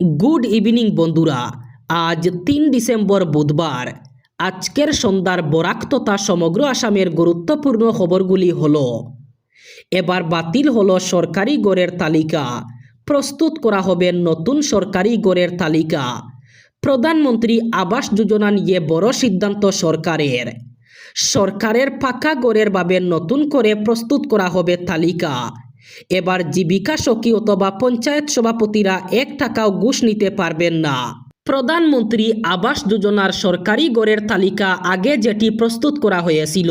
Good evening বন্ধুরা। আজ তিন ডিসেম্বর বুধবার। আজকের সন্ধ্যার বরাক তথা সমগ্র আসামের গুরুত্বপূর্ণ খবরগুলি হল, এবার বাতিল হল সরকারি গড়ের তালিকা। প্রস্তুত করা হবে নতুন সরকারি গড়ের তালিকা। প্রধানমন্ত্রী আবাস যোজনা নিয়ে বড় সিদ্ধান্ত সরকারের। সরকারের পাকা গড়ের ভাবে নতুন করে প্রস্তুত করা হবে তালিকা। এবার জীবিকা সখী অথবা পঞ্চায়েত সভাপতিরা এক টাকাও ঘুষ নিতে পারবেন না। প্রধানমন্ত্রী আবাস যোজনার সরকারি গড়ের তালিকা আগে যেটি প্রস্তুত করা হয়েছিল,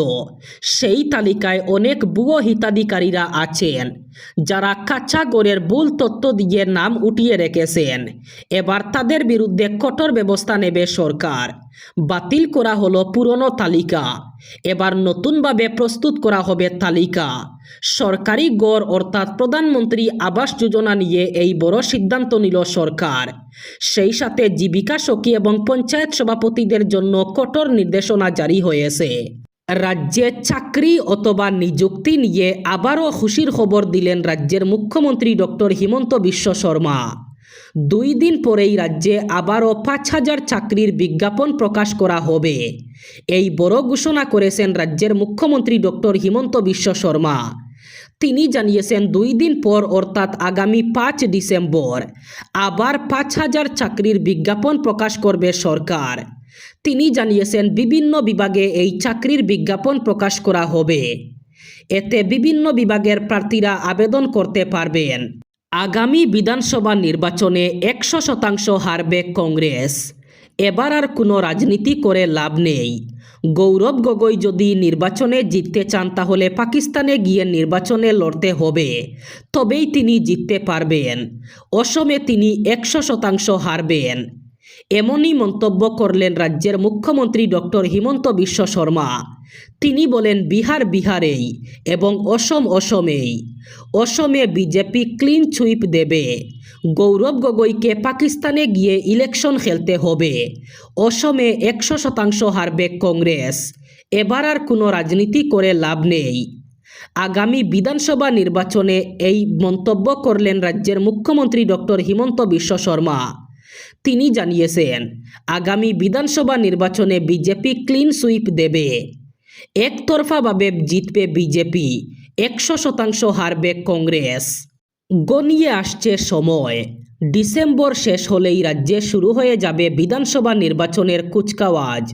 সেই তালিকায় অনেক ভুয়ো হিতাধিকারীরা আছেন, যারা কাঁচা গড়ের ভুল তথ্য দিয়ে নাম উঠিয়ে রেখেছেন। এবার তাদের বিরুদ্ধে কঠোর ব্যবস্থা নেবে সরকার। বাতিল করা হলো পুরনো তালিকা। এবার নতুনভাবে প্রস্তুত করা হবে তালিকা। সরকারি গড় অর্থাৎ প্রধানমন্ত্রী আবাস যোজনা নিয়ে এই বড় সিদ্ধান্ত নিল সরকার। সেই সাথে জীবিকা সখী এবং পঞ্চায়েত সভাপতিদের জন্য কঠোর নির্দেশনা জারি হয়েছে। রাজ্যে চাকরি অথবা নিযুক্তি নিয়ে আবারও খুশির খবর দিলেন রাজ্যের মুখ্যমন্ত্রী ডক্টর হিমন্ত বিশ্ব শর্মা। দুই দিন পরেই রাজ্যে আবারও পাঁচ হাজার চাকরির বিজ্ঞাপন প্রকাশ করা হবে। এই বড় ঘোষণা করেছেন রাজ্যের মুখ্যমন্ত্রী ডক্টর হিমন্ত বিশ্ব শর্মা। তিনি জানিয়েছেন, দুই দিন পর অর্থাৎ আগামী পাঁচ ডিসেম্বর আবার পাঁচ হাজার চাকরির বিজ্ঞাপন প্রকাশ করবে সরকার। তিনি জানিয়েছেন, বিভিন্ন বিভাগে এই চাকরির বিজ্ঞাপন প্রকাশ করা হবে। এতে বিভিন্ন বিভাগের প্রার্থীরা আবেদন করতে পারবেন। আগামী বিধানসভা নির্বাচনে একশো শতাংশ হারবে কংগ্রেস। এবার আর কোনো রাজনীতি করে লাভ নেই। গৌরব গগৈ যদি নির্বাচনে জিততে চান, তাহলে পাকিস্তানে গিয়ে নির্বাচনে লড়তে হবে। তবেই তিনি জিততে পারবেন। অসমে তিনি একশো শতাংশ হারবেন। এমনই মন্তব্য করলেন রাজ্যের মুখ্যমন্ত্রী ডক্টর হিমন্ত বিশ্ব শর্মা। তিনি বলেন, বিহার বিহারেই এবং অসম অসমেই অসমে বিজেপি ক্লিন সুইপ দেবে। গৌরব গগৈকে পাকিস্তানে গিয়ে ইলেকশন খেলতে হবে। অসমে একশো শতাংশ হারবে কংগ্রেস। এবার আর কোনো রাজনীতি করে লাভ নেই। আগামী বিধানসভা নির্বাচনে এই মন্তব্য করলেন রাজ্যের মুখ্যমন্ত্রী ডক্টর হিমন্ত বিশ্ব শর্মা। তিনি জানিয়েছেন, আগামী বিধানসভা নির্বাচনে বিজেপি ক্লিন সুইপ দেবে। একতরফাভাবে জিতবে বিজেপি, একশো শতাংশ হারবে কংগ্রেস। গনিয়ে আসছে সময়। ডিসেম্বর শেষ হলেই রাজ্যে শুরু হয়ে যাবে বিধানসভা নির্বাচনের কুচকাওয়াজ।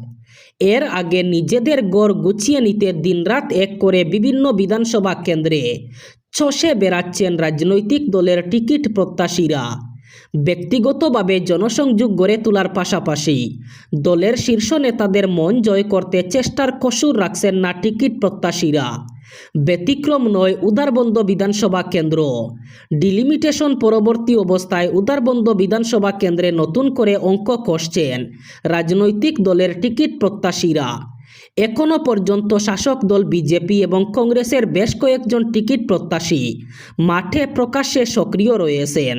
এর আগে নিজেদের গড় গুছিয়ে নিতে দিনরাত এক করে বিভিন্ন বিধানসভা কেন্দ্রে চষে বেড়াচ্ছেন রাজনৈতিক দলের টিকিট প্রত্যাশীরা। ব্যক্তিগতভাবে জনসংযোগ গড়ে তোলার পাশাপাশি দলের শীর্ষ নেতাদের মন জয় করতে চেষ্টার কসুর রাখছেন না টিকিট প্রত্যাশীরা। ব্যতিক্রম নয় উদারবন্দ বিধানসভা কেন্দ্র। ডিলিমিটেশন পরবর্তী অবস্থায় উদারবন্দ বিধানসভা কেন্দ্রে নতুন করে অঙ্ক কষছেন রাজনৈতিক দলের টিকিট প্রত্যাশীরা। এখনও পর্যন্ত শাসক দল বিজেপি এবং কংগ্রেসের বেশ কয়েকজন টিকিট প্রত্যাশী মাঠে প্রকাশ্যে সক্রিয় রয়েছেন।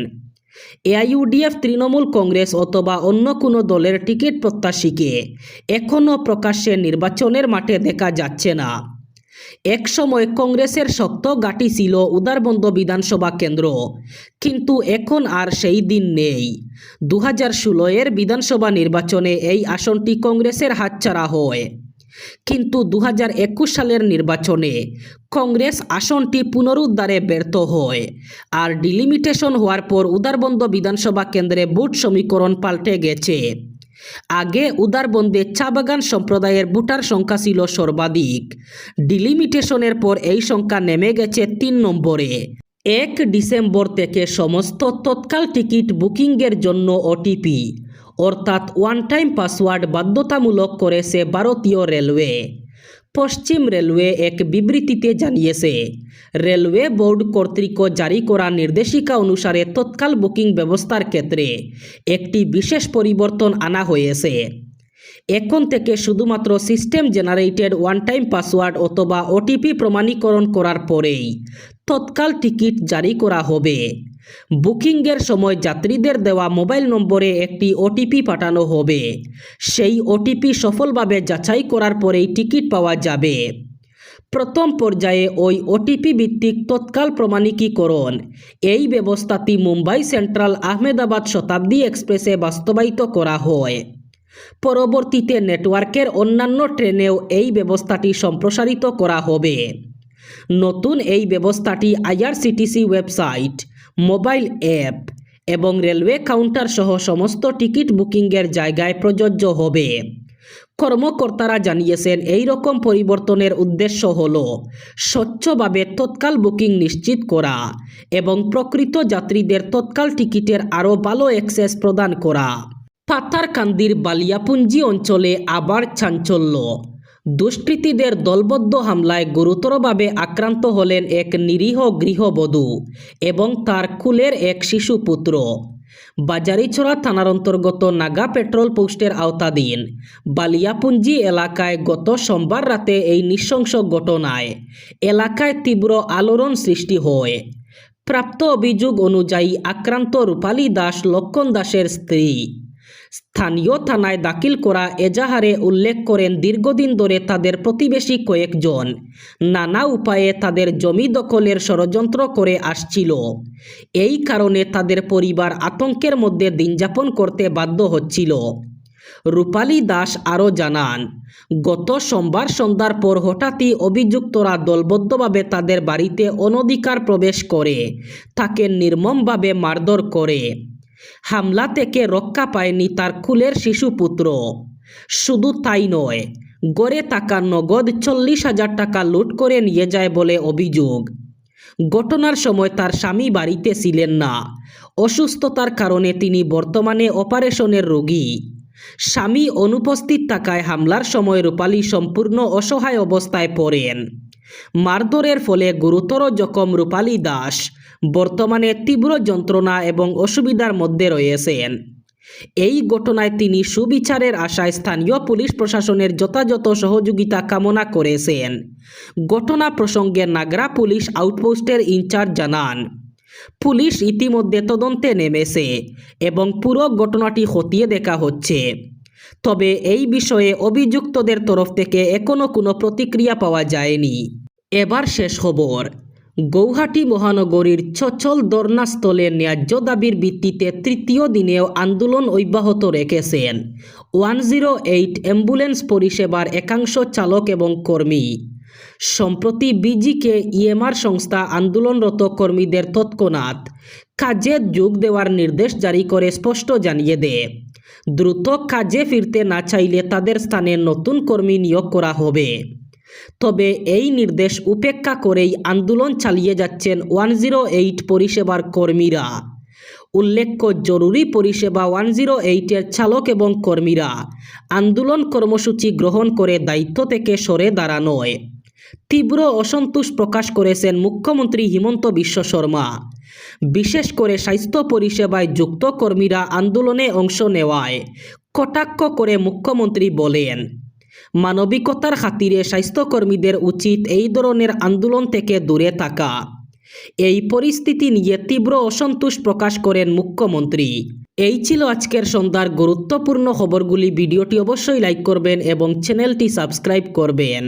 এআইইউডিএফ তৃণমূল কংগ্রেস অথবা অন্য কোনো দলের টিকিট প্রত্যাশীকে এখনও প্রকাশ্যে নির্বাচনের মাঠে দেখা যাচ্ছে না। একসময় কংগ্রেসের শক্ত গাঁটি ছিল উদারবন্দ বিধানসভা কেন্দ্র, কিন্তু এখন আর সেই দিন নেই। দু হাজার ষোলোয়ের বিধানসভা নির্বাচনে এই আসনটি কংগ্রেসের হাতছাড়া হয়। কিন্তু দু হাজার একুশ সালের নির্বাচনে কংগ্রেস আসনটি পুনরুদ্ধারে ব্যর্থ হয় আর ডিলিমিটেশন হওয়ার পর উদারবন্দ বিধানসভা কেন্দ্রে বুট সমীকরণ পাল্টে গেছে। আগে উদারবন্দে চা বাগান সম্প্রদায়ের ভোটার সংখ্যা ছিল সর্বাধিক। ডিলিমিটেশনের পর এই সংখ্যা নেমে গেছে তিন নম্বরে। এক ডিসেম্বর থেকে সমস্ত তৎকাল টিকিট বুকিংয়ের জন্য ওটিপি অর্থাৎ ওয়ান টাইম পাসওয়ার্ড বাধ্যতামূলক করেছে ভারতীয় রেলওয়ে। পশ্চিম রেলওয়ে এক বিবৃতিতে জানিয়েছে, রেলওয়ে বোর্ড কর্তৃক জারি করা নির্দেশিকা অনুসারে তৎকাল বুকিং ব্যবস্থার ক্ষেত্রে একটি বিশেষ পরিবর্তন আনা হয়েছে। এখন থেকে শুধুমাত্র system generated one time password অথবা ওটিপি প্রমাণীকরণ করার পরেই তৎকাল টিকিট জারি করা হবে। বুকিংয়ের সময় যাত্রীদের দেওয়া মোবাইল নম্বরে একটি ওটিপি পাঠানো হবে। সেই ওটিপি সফলভাবে যাচাই করার পরেই টিকিট পাওয়া যাবে। প্রথম পর্যায়ে ওই ওটিপি ভিত্তিক তৎকাল প্রমাণিকীকরণ। এই ব্যবস্থাটি মুম্বাই সেন্ট্রাল আহমেদাবাদ শতাব্দী এক্সপ্রেসে বাস্তবায়িত করা হয়। পরবর্তীতে নেটওয়ার্কের অন্যান্য ট্রেনেও এই ব্যবস্থাটি সম্প্রসারিত করা হবে। নতুন এই ব্যবস্থাটি আইআরসিটিসি ওয়েবসাইট মোবাইল অ্যাপ এবং রেলওয়ে কাউন্টার সহ সমস্ত টিকিট বুকিংয়ের জায়গায় প্রযোজ্য হবে। কর্মকর্তারা জানিয়েছেন, এই রকম পরিবর্তনের উদ্দেশ্য হল স্বচ্ছভাবে তৎকাল বুকিং নিশ্চিত করা এবং প্রকৃত যাত্রীদের তৎকাল টিকিটের আরও ভালো অ্যাক্সেস প্রদান করা। পাতারকান্দির বালিয়াপুঞ্জি অঞ্চলে আবার চাঞ্চল্য। দুষ্কৃতীদের দলবদ্ধ হামলায় গুরুতরভাবে আক্রান্ত হলেন এক নিরীহ গৃহবধূ এবং তার কুলের এক শিশু শিশুপুত্র। বাজারিছড়া থানার অন্তর্গত নাগা পেট্রোল পোস্টের আওতাধীন বালিয়াপুঞ্জি এলাকায় গত সোমবার রাতে এই নৃশংস ঘটনায় এলাকায় তীব্র আলোড়ন সৃষ্টি হয়। প্রাপ্ত অভিযোগ অনুযায়ী আক্রান্ত রূপালী দাস লক্ষণ দাসের স্ত্রী স্থানীয় থানায় দাখিল করা এজাহারে উল্লেখ করেন দীর্ঘদিন ধরে তাদের প্রতিবেশী কয়েকজন। নানা উপায়ে তাদের জমি দখলের ষড়যন্ত্র করে আসছিল। এই কারণে তাদের পরিবার আতঙ্কের মধ্যে দিনযাপন করতে বাধ্য হচ্ছিল। রূপালী দাস আরও জানান, গত সোমবার সন্ধ্যার পর হঠাৎই অভিযুক্তরা দলবদ্ধভাবে তাদের বাড়িতে অনধিকার প্রবেশ করে, তাকে নির্মমভাবে মারধর করে। হামলা থেকে রক্ষা পায়নি তার কুলের শিশুপুত্র। শুধু তাই নয়, গড়ে থাকা নগদ চল্লিশ হাজার টাকা লুট করে নিয়ে যায় বলে অভিযোগ। ঘটনার সময় তার স্বামী বাড়িতে ছিলেন না। অসুস্থতার কারণে তিনি বর্তমানে অপারেশনের রোগী। স্বামী অনুপস্থিত থাকায় হামলার সময় রূপালী সম্পূর্ণ অসহায় অবস্থায় পড়েন। মারধরের ফলে গুরুতর জখম রূপালী দাস বর্তমানে তীব্র যন্ত্রণা এবং অসুবিধার মধ্যে রয়েছেন। এই ঘটনায় তিনি সুবিচারের আশায় স্থানীয় পুলিশ প্রশাসনের যথাযথ সহযোগিতা কামনা করেছেন। ঘটনা প্রসঙ্গে নাগরা পুলিশ আউটপোস্টের ইনচার্জ জানান, পুলিশ ইতিমধ্যে তদন্তে নেমেছে এবং পুরো ঘটনাটি খতিয়ে দেখা হচ্ছে। তবে এই বিষয়ে অভিযুক্তদের তরফ থেকে এখনও কোনো প্রতিক্রিয়া পাওয়া যায়নি। এবার শেষ খবর। গৌহাটি মহানগরীর চচল ধর্নাস্থলে ন্যায্য দাবির ভিত্তিতে তৃতীয় দিনেও আন্দোলন অব্যাহত রেখেছেন ওয়ান জিরো এইট অ্যাম্বুলেন্স পরিষেবার একাংশ চালক এবং কর্মী। সম্প্রতি বিজিকে ইএমআর সংস্থা আন্দোলনরত কর্মীদের তৎক্ষণাৎ কাজে যোগ দেওয়ার নির্দেশ জারি করে স্পষ্ট জানিয়ে দেয়। দ্রুত কাজে ফিরতে না চাইলে তাদের স্থানে নতুন কর্মী নিয়োগ করা হবে। তবে এই নির্দেশ উপেক্ষা করেই আন্দোলন চালিয়ে যাচ্ছেন ওয়ান জিরো এইট পরিষেবার কর্মীরা। উল্লেখ্য, জরুরি পরিষেবা ওয়ান জিরো এইটের চালক এবং কর্মীরা আন্দোলন কর্মসূচি গ্রহণ করে দায়িত্ব থেকে সরে দাঁড়ানোয়। তীব্র অসন্তোষ প্রকাশ করেছেন মুখ্যমন্ত্রী হিমন্ত বিশ্ব শর্মা। বিশেষ করে স্বাস্থ্য পরিষেবায় যুক্ত কর্মীরা আন্দোলনে অংশ নেওয়ায় কটাক্ষ করে মুখ্যমন্ত্রী বলেন, মানবিকতার খাতিরে স্বাস্থ্যকর্মীদের উচিত এই ধরনের আন্দোলন থেকে দূরে থাকা। এই পরিস্থিতি নিয়ে তীব্র অসন্তোষ প্রকাশ করেন মুখ্যমন্ত্রী। এই ছিল আজকের সন্ধ্যার গুরুত্বপূর্ণ খবরগুলি। ভিডিওটি অবশ্যই লাইক করবেন এবং চ্যানেলটি সাবস্ক্রাইব করবেন।